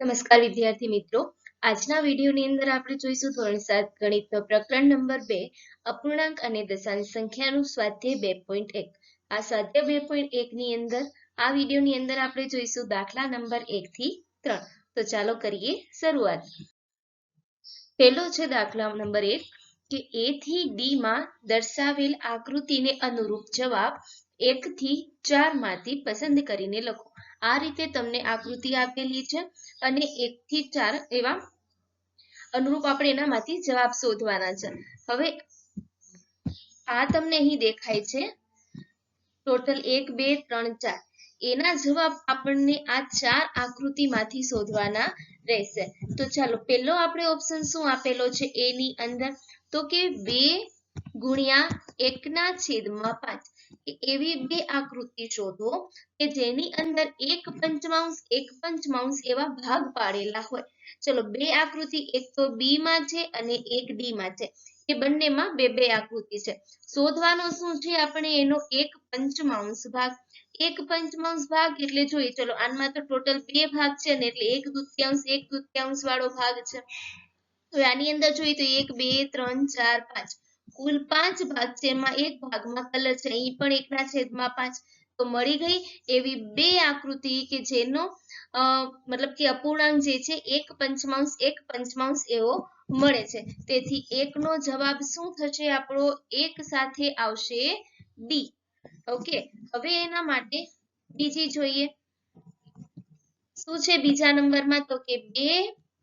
નમસ્કાર વિદ્યાર્થી મિત્રો. આજના વિડીયોની અંદર આપણે જોઈશું ધોરણ સાત ગણિતનો પ્રકરણ નંબર બે, અપૂર્ણાંક અને દશાંશ સંખ્યાનું સ્વાધ્યાય બે પોઈન્ટ એક. આ સ્વાધ્યાય બે પોઈન્ટ એક ની અંદર, આ વિડીયોની અંદર આપણે જોઈશું દાખલા નંબર એક થી ત્રણ. તો ચાલો કરીએ શરૂઆત. પહેલો છે દાખલા નંબર એક, કે એ થી ડી માં દર્શાવેલ આકૃતિને અનુરૂપ જવાબ એક થી ચારમાંથી પસંદ કરીને લખો. આ રીતે તમને આકૃતિ આપેલી છે અને એક થી ચાર એવા અનુરૂપ આપણે એનામાંથી જવાબ શોધવાના છે. હવે આ તમને અહીં દેખાય છે. ટોટલ એક, બે, ત્રણ, ચાર. એના જવાબ આપણને આ ચાર આકૃતિમાંથી શોધવાના રહેશે. તો ચાલો, પહેલો આપણે ઓપ્શન શું આપેલો છે? એની અંદર. તો કે બે ગુણ્યા એકના છેદમાં પાંચ. એવી બે આકૃતિ શોધો કે જેની અંદર એક પંચમાંશ એક પંચમાંશ એવા ભાગ પાડેલા હોય. ચલો, બે આકૃતિ, એક તો બી માં છે અને એક ડી માં છે. એ બંનેમાં બે બે આકૃતિ છે. શોધવાનો શું છે આપણે? એનો એક પંચમાંશ ભાગ. એક પંચમાંશ ભાગ એટલે જોઈએ, ચલો, આનમાં તો ટોટલ બે ભાગ છે ને એટલે એક દૂત્યાંશ એક દૂત્યાંશ વાળો ભાગ છે. આની અંદર જોઈએ તો એક, બે, ત્રણ, ચાર, પાંચ. કુલ પાંચ ભાગ છે, એમાં એક ભાગમાં કલર છે અહીં પણ એકના છેદમાં પાંચ. તો મળી ગઈ એવી બે આકૃતિ કે જેનો મતલબ કે અપૂર્ણાંક જે છે, એક પંચમાંશ એક પંચમાંશ એવો મળે છે. તેથી એકનો જવાબ શું થશે? આપણો એક સાથે આવશે ડી ઓકે? હવે એના માટે બીજી જોઈએ. શું છે બીજા નંબરમાં? તો કે બે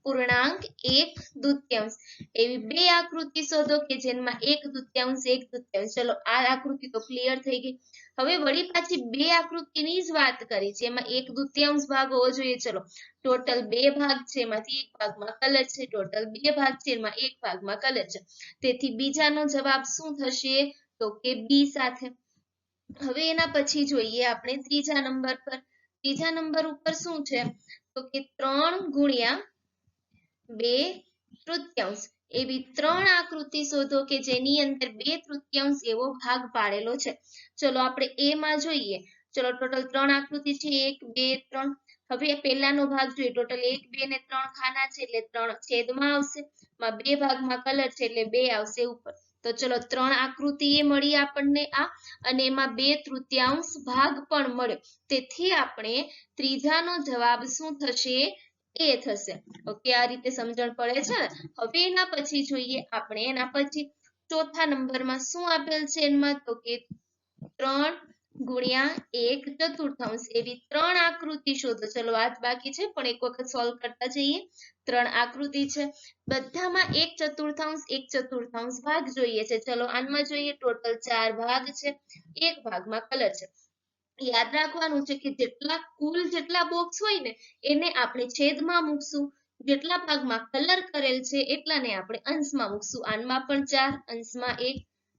પૂર્ણાંક એક દૂત્યાંશ એવી બે આકૃતિ શોધો કે જેમાં એક દૂત્યાંશ એક દૂત્યાંશ ચલો, આ આકૃતિ તો ક્લિયર થઈ ગઈ. હવે વળી પાછી બે આકૃતિની જ વાત કરી છે એમાં એક દૂત્યાંશ ભાગ હોવો જોઈએ. ચલો ટોટલ બે ભાગ છે. એમાંથી એક ભાગમાં કલર છે. ટોટલ બે ભાગ છે. એમાં એક ભાગમાં કલર છે. તેથી બીજાનો જવાબ શું થશે? તો કે બી સાથે. હવે એના પછી જોઈએ આપણે ત્રીજા નંબર પર. ત્રીજા નંબર ઉપર શું છે? તો કે ત્રણ ગુણ્યા બે તૃતીયાંશ. એવી ત્રણ આકૃતિ શોધો કે જેની અંદર બે તૃતીયાંશ એવો ભાગ પાડેલો છે. ચલો આપણે એ માં જોઈએ. ચલો ટોટલ ત્રણ આકૃતિ છે. એક, બે, ત્રણ. હવે પહેલાનો ભાગ જોઈએ. ટોટલ એક, બે ને ત્રણ ખાના છે એટલે ત્રણ છેદમાં આવશે. માં બે ભાગમાં કલર છે એટલે બે આવશે ઉપર. તો ચલો ત્રણ આકૃતિ એ મળી આપણને આ. અને એમાં બે તૃતીયાંશ ભાગ પણ મળ્યો. તેથી આપણે ત્રીજાનો જવાબ શું થશે? એ થશે. ઓકે, આ રીતે સમજણ પડે છે. હવે એના પછી જોઈએ આપણે એના પછી ચોથા નંબરમાં શું આપેલ છે એમાં? તો કે ત્રણ ગુણ્યા એક ચતુર્થાંશ. એવી ત્રણ આકૃતિ શોધો. ચલો આ બાકી છે, પણ એક વખત સોલ્વ કરતા જઈએ. ત્રણ આકૃતિ છે. બધામાં એક ચતુર્થાંશ એક ચતુર્થાંશ ભાગ જોઈએ છે. ચલો આમાં જોઈએ, ટોટલ ચાર ભાગ છે. એક ભાગમાં કલર છે. યાદ રાખવાનું છે કે જેટલા કુલ જેટલા બોક્સ હોય ને, એને આપણે છેદમાં મૂકશું. જેટલા ભાગમાં કલર કરેલ છે એટલાને આપણે અંશમાં મૂકશું. આનમાં પણ ચાર, અંશમાં એક,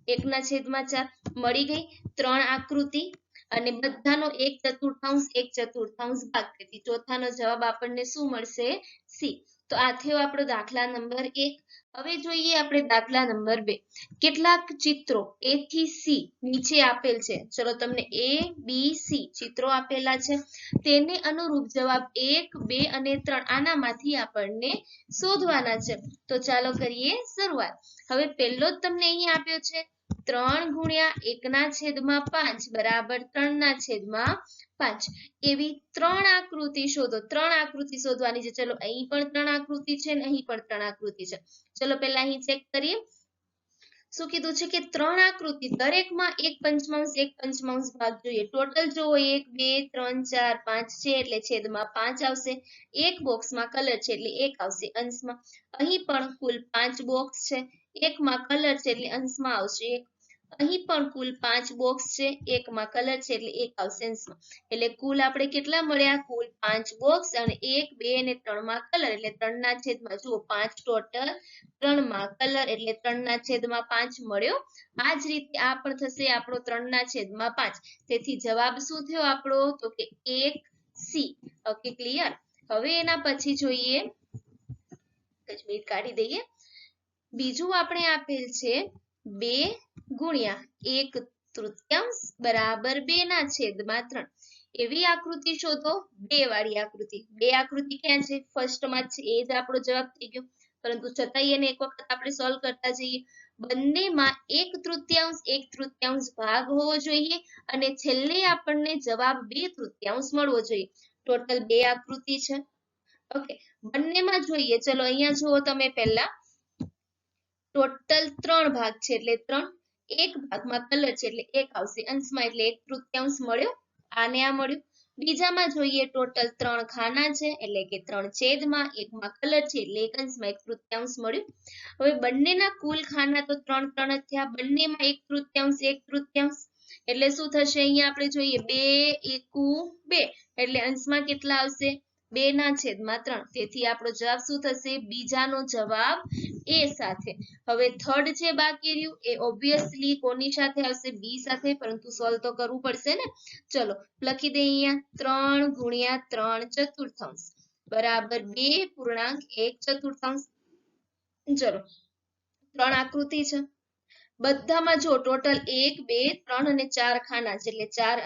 એકના છેદમાં ચાર. મળી ગઈ ત્રણ આકૃતિ અને બધાનો એક ચતુર્થાંશ એક ચતુર્થાંશ ભાગ. તેથી ચોથાનો જવાબ આપણને શું મળશે? સી. તો આ થયો આપણો દાખલા નંબર એક. હવે જોઈએ આપણે દાખલા નંબર બે. કેટલાક ચિત્રો એ થી સી નીચે આપેલ છે. ચલો તમને એ બી સી ચિત્રો આપેલા છે. તેને અનુરૂપ જવાબ એક, બે અને ત્રણ આનામાંથી આપણને શોધવાના છે. તો ચાલો કરીએ શરૂઆત. હવે પહેલો જ તમને અહીં આપ્યો છે. ત્રણ ગુણ્યા એકના છેદમાં પાંચ બરાબર ત્રણના છેદમાં પાંચ. એવી ત્રણ આકૃતિ શોધો. ત્રણ આકૃતિ શોધવાની છે. ચલો, અહીં પણ ત્રણ આકૃતિ છે ને અહીં પણ ત્રણ આકૃતિ છે. ચલો, પહેલા અહીં ચેક કરીએ. શું કીધું છે કે ત્રણ આકૃતિ, દરેકમાં એક પંચમાંશ એક પંચમાંશ ભાગ જોઈએ. ટોટલ જોવો એક, બે, ત્રણ, ચાર, પાંચ છે એટલે છેદમાં પાંચ આવશે. એક બોક્સમાં કલર છે એટલે એક આવશે અંશમાં. અહીં પણ કુલ પાંચ બોક્સ છે. એકમાં કલર છે એટલે અંશમાં આવશે. એક અહીં પણ કુલ પાંચ બોક્સ છે, એકમાં કલર છે એટલે એક આવશે એટલે કુલ આપણે કેટલા મળ્યા? કુલ પાંચ બોક્સ અને એક, બે અને ત્રણમાં કલર એટલે ત્રણના છેદમાં જુઓ, પાંચ ટોટલ ત્રણમાં કલર એટલે ત્રણના છેદમાં પાંચ મળ્યો. આ જ રીતે આ પણ થશે આપણો ત્રણના છેદમાં પાંચ. તેથી જવાબ શું થયો આપણો? તો કે એક, સી. ઓકે ક્લિયર હવે એના પછી જોઈએ. કાઢી દઈએ. બીજું આપણે આપેલ છે બે ગુણ્યા એક તૃતીયાંશ બરાબર બે ના છેદમાં ત્રણ એવી આકૃતિ શોધો. બે વાળી આકૃતિ. બે આકૃતિ ક્યાં છે? ફર્સ્ટમાં છે. એ જ આપણો જવાબ થઈ ગયો. પરંતુ છતાંય એને એક વખત આપણે સોલ્વ કરતા જઈએ. બંનેમાં એક તૃતીયાંશ એક તૃતીયાંશ ભાગ હોવો જોઈએ અને છેલ્લે આપણને જવાબ બે તૃતીયાંશ મળવો જોઈએ. ટોટલ બે આકૃતિ છે. ઓકે બંનેમાં જોઈએ. ચલો અહીંયા જુઓ તમે પહેલા. ટોટલ ત્રણ ભાગ છે. એટલે ત્રણ એક ભાગમાં કલર છે એટલે એક આવશે અંશમાં એટલે એક તૃતીયાંશ મળ્યો, આને આ મળ્યું. બીજામાં જોઈએ ટોટલ ત્રણ ખાના છે એટલે કે ત્રણ છેદમાં, એકમાં કલર છે એટલે એક અંશમાં એક તૃતીયાંશ મળ્યું. હવે બંનેના કુલ ખાના તો ત્રણ ત્રણ જ થયા, બંનેમાં એક તૃતીયાંશ એક તૃતીયાંશ. એટલે શું થશે? અહીંયા આપણે જોઈએ બે એકુ બે, એટલે અંશમાં કેટલા આવશે? બે ના છેદમાં ત્રણ. તેથી આપણો જવાબ શું થશે? બીજાનો જવાબ એ સાથે. હવે થર્ડ જે બાકી રહ્યું એ ઓબ્વિયસલી કોની સાથે આવશે? બી સાથે. પરંતુ સોલ્વ તો કરવું પડશે ને? ચલો, લખી દઈએ અહીંયા. ત્રણ ગુણ્યા ત્રણ ચતુર્થાંશ. બરાબર બે પૂર્ણાંક એક ચતુર્થાંશ. ચલો, ત્રણ આકૃતિ છે. બધામાં જો ટોટલ એક, બે, ત્રણ અને ચાર ખાના છે. એટલે ચાર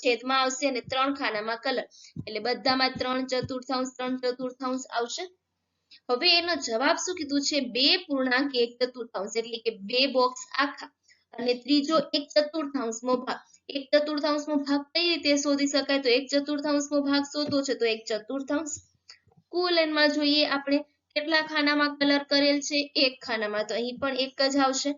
છેદમાં આવશે અને ત્રણ ખાનામાં કલર એટલે બધામાં ત્રણ ચતુર્થાંશ ત્રણ ચતુર્થાંશ આવશે. હવે એનો જવાબ શું કીધું છે? બે પૂર્ણાંક એક ચતુર્થાંશ. એટલે કે બે બોક્સ આખા અને ત્રીજો એક ચતુર્થાંશમો ભાગ. એક ચતુર્થાંશમો ભાગ કઈ રીતે શોધી શકાય? તો એક ચતુર્થાંશમો ભાગ શોધો છે તો એક ચતુર્થાંશ. કુલ એનમાં જોઈએ આપણે કેટલા ખાનામાં કલર કરેલ છે? એક ખાનામાં. તો અહીં પણ એક જ આવશે.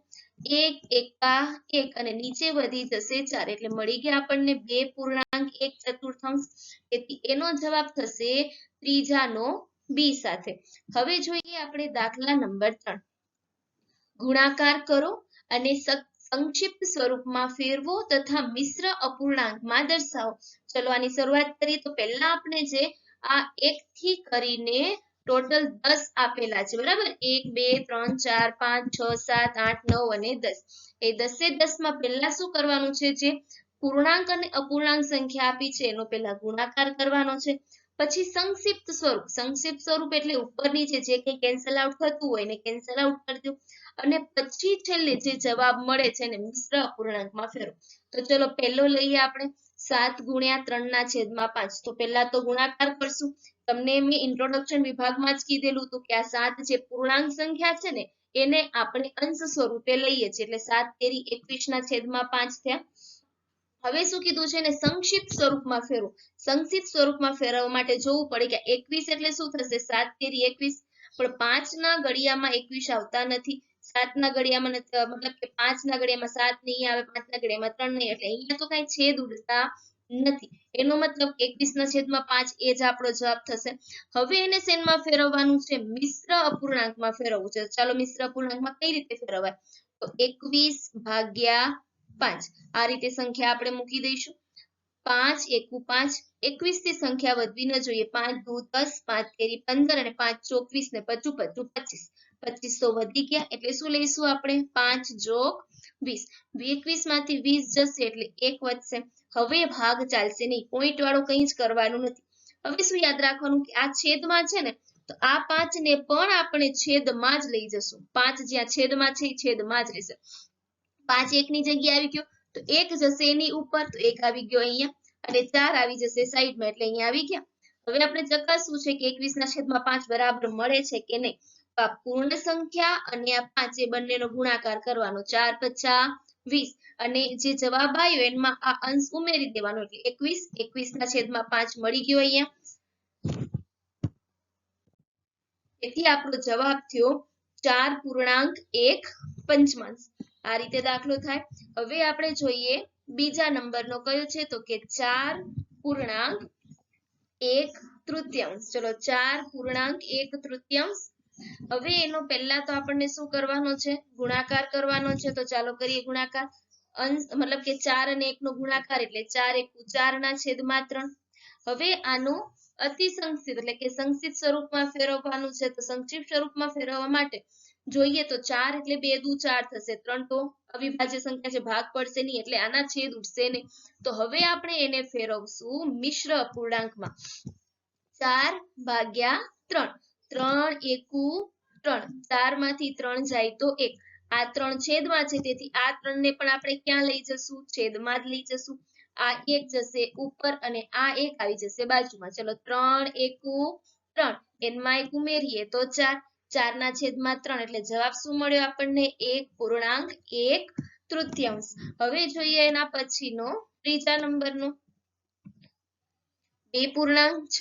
એક, એકા, એક અને નીચે વધી જશે ચાર. એટલે મળી ગયા આપણને બે પૂર્ણાંક, એક ચતુર્થાંશ. તેથી એનો જવાબ થશે ત્રીજાનો બી સાથે. હવે જોઈએ આપણે દાખલા નંબર ત્રણ. ગુણાકાર કરો અને સંક્ષિપ્ત સ્વરૂપમાં ફેરવો તથા મિશ્ર અપૂર્ણાંકમાં દર્શાવો. ચલો આની શરૂઆત કરીએ. તો પહેલા આપણે જે આ એક થી કરીને ટોટલ દસ આપેલા છે, બરાબર? એક, બે, ત્રણ, ચાર, પાંચ, છ, સાત, આઠ, નવ અને દસ. એ દસે દસમાં પહેલા શું કરવાનું છે જે પૂર્ણાંક અને અપૂર્ણાંક સંખ્યા આપી છે, એનો પહેલા ગુણાકાર કરવાનો છે. પછી સંક્ષિપ્ત સ્વરૂપ સંક્ષિપ્ત સ્વરૂપ એટલે ઉપર નીચે જે કંઈ કેન્સલ આઉટ થતું હોય એને કેન્સલ આઉટ કરી દો. અને પછી છેલ્લે જે જવાબ મળે છે એને મિશ્ર અપૂર્ણાંકમાં ફેરવો. તો ચલો પહેલો લઈએ આપણે સાત ગુણ્યા ત્રણ ના છેદમાં પાંચ. તો પહેલા તો ગુણાકાર કરશું. તમને મેં ઇન્ટ્રોડક્શન વિભાગમાં જ કીધેલું હતું કે આ સાત જે પૂર્ણાંક સંખ્યા છે ને, એને આપણે અંશ સ્વરૂપે લઈએ છીએ. એટલે સાત, તેરી, એકવીસ ના છેદમાં પાંચ થયા. હવે શું કીધું છે ને, સંક્ષિપ્ત સ્વરૂપમાં ફેરવો. સંક્ષિપ્ત સ્વરૂપમાં ફેરવવા માટે જોવું પડે કે એકવીસ એટલે શું થશે? સાત, તેરી, એકવીસ. પણ પાંચ ના ઘડિયામાં એકવીસ આવતા નથી. સાત ના ઘડિયામાં મતલબ કે પાંચ ના ઘડિયામાં સાત નહીં આવે, પાંચ ના ઘડિયામાં ત્રણ નહીં. એટલે અહીંયા તો કઈ છેદ ઉડતા નથી. એનો મતલબ એકવીસ ના છેદમાં પાંચ, એ જ આપણો જવાબ થશે. હવે એને શેનમાં ફેરવવાનું છે? મિશ્ર અપૂર્ણાંકમાં ફેરવવું છે. ચાલો મિશ્ર અપૂર્ણાંકમાં કઈ રીતે ફેરવાય? તો એકવીસ ભાગ્યા પાંચ. આ રીતે સંખ્યા આપણે મૂકી દઈશું. પાંચ એકુ પાંચ. એકવીસથી સંખ્યા વધવી ન જોઈએ. પાંચ દુ દસ, પાંચ તેરી પંદર અને પાંચ ચોવીસ ને પચું પચું પચીસ. પચીસ વધી ગયા. એટલે શું લઈશું આપણે? પાંચ જોક વીસ. એકવીસમાંથી વીસ જશે એટલે એક વધશે. હવે ભાગ ચાલશે નહીં. પોઈન્ટ વાળો કંઈ જ કરવાનું નથી. હવે શું યાદ રાખવાનું કે આ છેદમાં છે ને, તો આ પાંચ ને પણ આપણે છેદમાં જ લઈ જશું. પાંચ જ્યાં છેદમાં છે છેદમાં જ રહેશે. પાંચ એકની જગ્યાએ આવી ગયો, તો એક જશે એની ઉપર, તો એક આવી ગયો અહીંયા. અને ચાર આવી જશે સાઈડમાં, એટલે અહીંયા આવી ગયા. હવે આપણે ચકાસવું છે કે એકવીસ ના છેદમાં પાંચ બરાબર મળે છે કે નહીં? પૂર્ણ સંખ્યા અને આ પાંચ એ બંનેનો ગુણાકાર કરવાનો. ચાર પચા વીસ. અને જે જવાબ આવ્યો એમાં આ અંશ ઉમેરી દેવાનો એટલે એકવીસ. એકવીસ ના છેદમાં પાંચ મળી ગયો અહીંયા. તેથી આપણો જવાબ થયો ચાર પૂર્ણાંક એક પંચમાંશ. આ રીતે દાખલો થાય. હવે આપણે જોઈએ બીજા નંબરનો કયો છે તો કે ચાર પૂર્ણાંક એક તૃતીયાંશ. ચલો ચાર પૂર્ણાંક એક તૃતીયાંશ. હવે એનો પહેલા તો આપણને શું કરવાનો છે? ગુણાકાર કરવાનો છે, તો ચાલો કરીએ ગુણાકાર. મતલબ કે ચાર અને એક નો ગુણાકાર એટલે ચાર એક ચાર ના છેદમાં ત્રણ. હવે આનું અતિ એટલે કે સંક્ષિપ્ત સ્વરૂપમાં ફેરવવાનું છે, તો સંક્ષિપ્ત સ્વરૂપમાં ફેરવવા માટે જોઈએ તો ચાર એટલે બે દુ ચાર થશે. ત્રણ તો અવિભાજ્ય સંખ્યા છે, ભાગ પડશે નહીં, એટલે આના છેદ ઉઠશે નહીં. તો હવે આપણે એને ફેરવશું મિશ્ર અપૂર્ણાંકમાં. ચાર ભાગ્યા ત્રણ. ત્રણ એકુ ત્રણ. ચારમાંથી ત્રણ જાય તો એક. આ ત્રણ છેદમાં છે, તેથી આ ત્રણ ને પણ આપણે ક્યાં લઈ જશું? છેદમાં જ લઈ જશું. આ એક જશે ઉપર અને આ એક આવી જશે બાજુમાં. ચલો, ત્રણ એકુ ત્રણ. એનમાં એક ઉમેરીએ તો ચાર. ચાર ના છેદમાં ત્રણ, એટલે જવાબ શું મળ્યો આપણને? એક પૂર્ણાંક એક તૃતીયાંશ. હવે જોઈએ એના પછીનો, ત્રીજા નંબરનો. બે પૂર્ણાંક છ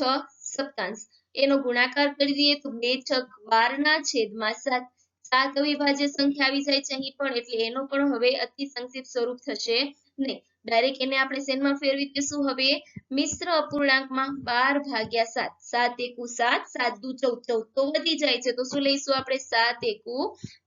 સપ્તાંશ. એનો ગુણાકાર કરી દઈએ તો બે છક બાર ના છેદમાં સાત. સાત અવિભાજ્ય સંખ્યા આવી જાય છે અહીં પણ, એટલે એનો પણ હવે અતિ સંક્ષિપ્ત સ્વરૂપ થશે નહીં. ડાયરેક્ટ એને આપણે શેનમાં ફેરવી દઈશું? હવે મિશ્ર અપૂર્ણાંકમાં બાર ભાગ્યા સાત. સાત એકુ સાત સાત દુ ચૌદ. ચૌદ તો વધી જાય છે. તો શું લઈશું આપણે? સાત એકુ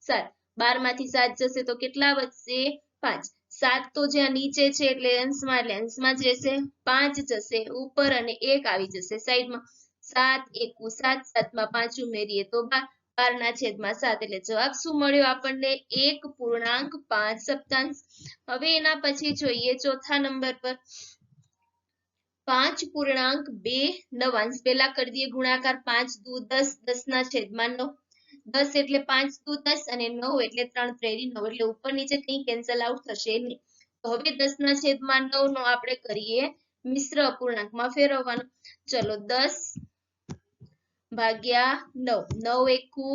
સાત. બારમાંથી સાત જશે તો કેટલા વધશે? પાંચ. સાત તો જ્યાં નીચે છે એટલે અંશમાં એટલે અંશમાં જશે પાંચ જશે ઉપર અને એક આવી જશે સાઈડમાં. સાત, એકુ સાત, સાતમાં પાંચ ઉમેરીએ તો બાર બાર ના છેદમાં સાત. એટલે જવાબ શું મળ્યો આપણને? એક પૂર્ણાંક પાંચ સપ્તાંશ. હવે એના પછી જોઈએ ચોથા નંબર પર. પાંચ પૂર્ણાંક બે નવાંશ. પેલા કરી દઈએ ગુણાકાર પાંચ, દુ, દસ. દસ ના છેદમાં નવ. દસ એટલે પાંચ, દુ, દસ અને નવ એટલે ત્રણ ત્રેરી નવ. એટલે ઉપર નીચે કઈ કેન્સલ આઉટ થશે નહીં. તો હવે દસ ના છેદમાં નવ નો આપણે કરીએ મિશ્ર અપૂર્ણાંકમાં ફેરવવાનું. ચલો દસ ભાગ્યા નવ. નવ એકુ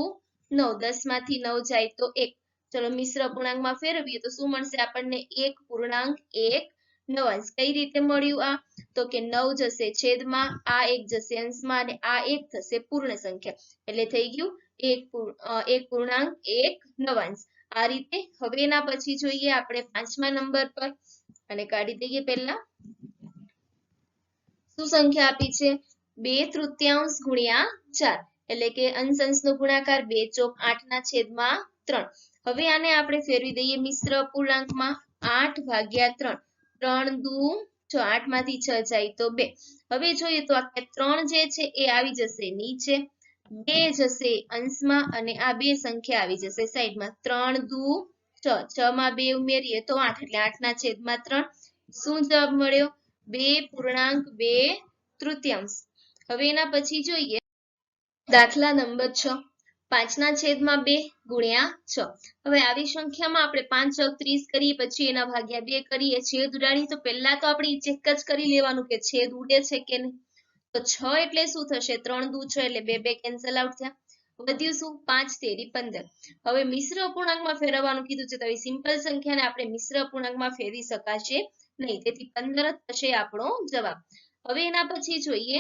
નવ. દસમાંથી નવ જાય તો એક. ચલો મિશ્ર પૂર્ણાંકમાં ફેરવીએ તો શું મળશે આપણને એક પૂર્ણાંક એક નવાંશ કઈ રીતે મળ્યું આ? તો કે નવ જશે છેદમાં, આ એક જશે અંશમાં અને આ એક થશે પૂર્ણ સંખ્યા. એટલે થઈ ગયું એક એક પૂર્ણાંક એક નવાંશ આ રીતે હવે એના પછી જોઈએ આપણે પાંચમા નંબર પર. અને કાઢી દઈએ પહેલા. શું સંખ્યા આપી છે? બે તૃતીયાંશ ગુણ્યા ચાર, એટલે કે અંશ અંશ નો ગુણાકાર બે ચોક આઠ ના છેદમાં ત્રણ. હવે આને આપણે ફેરવી દઈએ મિશ્ર અપૂર્ણાંકમાં આઠ ભાગ્યા ત્રણ. ત્રણ દુ છ આઠમાંથી છ જાય તો બે. હવે જોઈએ તો આ ત્રણ જે છે એ આવી જશે, નીચે બે જશે અંશમાં અને આ બે સંખ્યા આવી જશે સાઈડમાં. ત્રણ દુ, છ. છ માં બે ઉમેરીએ તો આઠ, એટલે આઠ ના છેદમાં ત્રણ. શું જવાબ મળ્યો? બે પૂર્ણાંક બે તૃતીયાંશ. હવે એના પછી જોઈએ. દાખલા નંબર છ. પાંચના છેદમાં બે ગુણ્યા છ. હવે આવી સંખ્યામાં આપણે પાંચ ત્રીસ કરીએ પછી એના ભાગ્યા બે કરીએ. છેદ ઉડાડી તો પહેલા તો આપણે ચેક જ કરી લેવાનું કે છેદ ઉડે છે કે નહીં. તો છ એટલે શું થશે? ત્રણ દુ છ એટલે બે બે કેન્સલ આઉટ થયા. વધ્યું શું? પાંચ, તેરી, પંદર. હવે મિશ્ર અપૂર્ણાંકમાં ફેરવવાનું કીધું છે તો સિમ્પલ સંખ્યાને આપણે મિશ્ર અપૂર્ણાંકમાં ફેરવી શકાશે નહીં. તેથી પંદર થશે આપણો જવાબ. હવે એના પછી જોઈએ.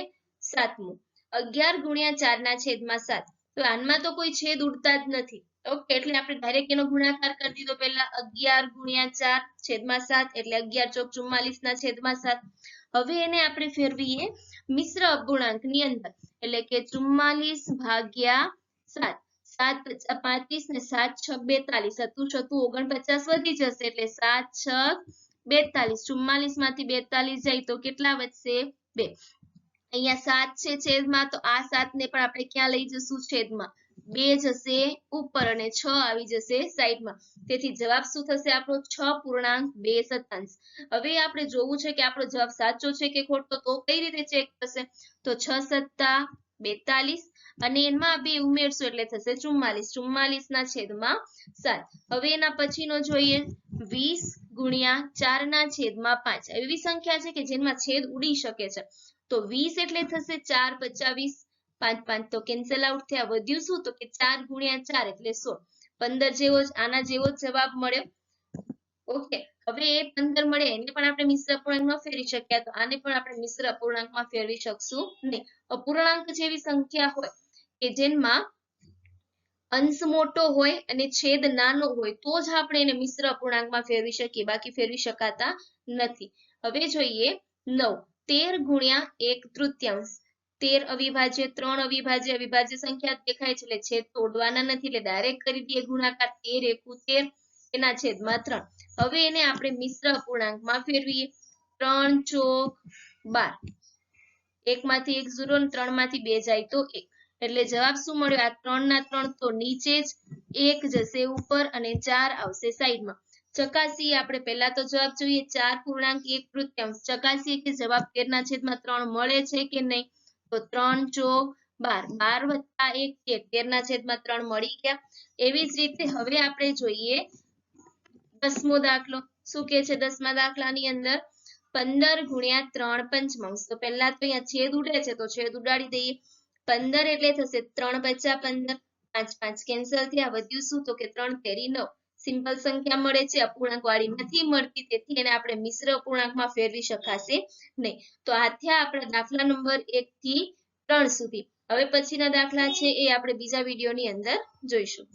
સાતમું. અગિયાર ગુણ્યા ચાર ના છેદમાં સાત. તો આનમાં તો કોઈ છેદ ઉડતા જ નથી. ઓકે એટલે આપણે ડાયરેક્ટ એનો ગુણાકાર કરી દીધો પહેલા. અગિયાર ગુણ્યા ચાર છેદમાં સાત, એટલે અગિયાર ચોક ચુમ્માલીસ ના છેદમાં સાત. હવે એને આપણે ફેરવીએ મિશ્ર અપૂર્ણાંકની અંદર. એટલે કે ચુમ્માલીસ ભાગ્યા સાત. સાત પાંત્રીસ ને સાત છ બેતાલીસ. હતું છતું ઓગણપચાસ વધી જશે, એટલે સાત છ બેતાલીસ. ચુમ્માલીસમાંથી બેતાલીસ જાય તો કેટલા વધશે? બે. અહીંયા સાત છે છેદમાં, તો આ સાત ને પણ આપણે ક્યાં લઈ જશું? છેદમાં. બે જશે ઉપર અને છ આવી જશે સાઈડમાં. તેથી જવાબ શું થશે આપણો? છ પૂર્ણાંક બે સત્તાંશ હવે આપણે જોવું છે કે આપણો જવાબ સાચો છે કે ખોટો, તો કઈ રીતે ચેક થશે? તો છ સત્તા બેતાલીસ અને એમાં બે ઉમેરશું એટલે થશે ચુમ્માલીસ. ચુમ્માલીસ ના છેદમાં સાત. હવે એના પછીનો જોઈએ. વીસ ગુણ્યા ચાર ના છેદમાં પાંચ. એવી સંખ્યા છે કે જેમાં છેદ ઉડી શકે છે. તો વીસ એટલે થશે ચાર પચાવીસ. પાંચ પાંચ તો કેન્સલ આઉટ થયા. વધ્યું શું? તો કે ચાર ગુણ્યા ચાર એટલે સોળ. પંદર જેવો જ, આના જેવો જ જવાબ મળ્યો. ઓકે. હવે એ પંદર મળે, એને પણ આપણે મિશ્ર અપૂર્ણાંકમાં ફેરવી શક્યા તો આને પણ આપણે મિશ્ર અપૂર્ણાંકમાં ફેરવી શકશું નહીં. અપૂર્ણાંક જેવી સંખ્યા હોય કે જેમાં અંશ મોટો હોય અને છેદ નાનો હોય, તો જ આપણે એને મિશ્ર અપૂર્ણાંકમાં ફેરવી શકીએ. બાકી ફેરવી શકાતા નથી. હવે જોઈએ નવ. તેર ગુણ્યા એક તૃતીયાંશ. તેર અવિભાજ્ય ત્રણ અવિભાજ્ય અવિભાજ્ય સંખ્યા દેખાય છે એટલે છેદ તોડવાના નથી એટલે ડાયરેક્ટ કરી દઈએ ગુણાકાર તેર એકુ તેર, એના છેદમાં ત્રણ. હવે એને આપણે મિશ્ર અપૂર્ણાંકમાં ફેરવીએ. ત્રણ ચોક બાર. એક માંથી એક ઝીરો ને ત્રણમાંથી બે જાય તો એક. એટલે જવાબ શું મળ્યો? આ ત્રણ ના ત્રણ તો નીચે જ એક જશે ઉપર અને ચાર આવશે સાઈડમાં ચકાસીએ. આપણે પહેલા તો જવાબ જોઈએ. ચાર પૂર્ણાંક, એક તૃતીયાંશ ચકાસીએ કે જવાબ તેર ના છેદમાં ત્રણ મળે છે કે નહીં? તો ત્રણ ચોક બાર. બાર વત્તા એક તેર તેર ના છેદમાં ત્રણ મળી ગયા? એવી જ રીતે હવે આપણે જોઈએ દસમો દાખલો. શું કે છે દસમા દાખલાની અંદર? પંદર ગુણ્યા ત્રણ પંચમાંશ. તો પહેલા તો અહીંયા છેદ ઉડે છે. તો છેદ ઉડાડી દઈએ. પંદર એટલે થશે ત્રણ પચા પંદર. પાંચ પાંચ કેન્સલ થયા. વધ્યું શું? તો કે ત્રણ તેરી નવ. સિમ્પલ સંખ્યા મળે છે, અપૂર્ણાંક વાળી નથી મળતી, તેથી એને આપણે મિશ્ર અપૂર્ણાંકમાં ફેરવી શકાશે નહીં. તો આ થયા આપણા દાખલા નંબર એક થી ત્રણ સુધી. હવે પછીના દાખલા છે એ આપણે બીજા વિડીયોની અંદર જોઈશું.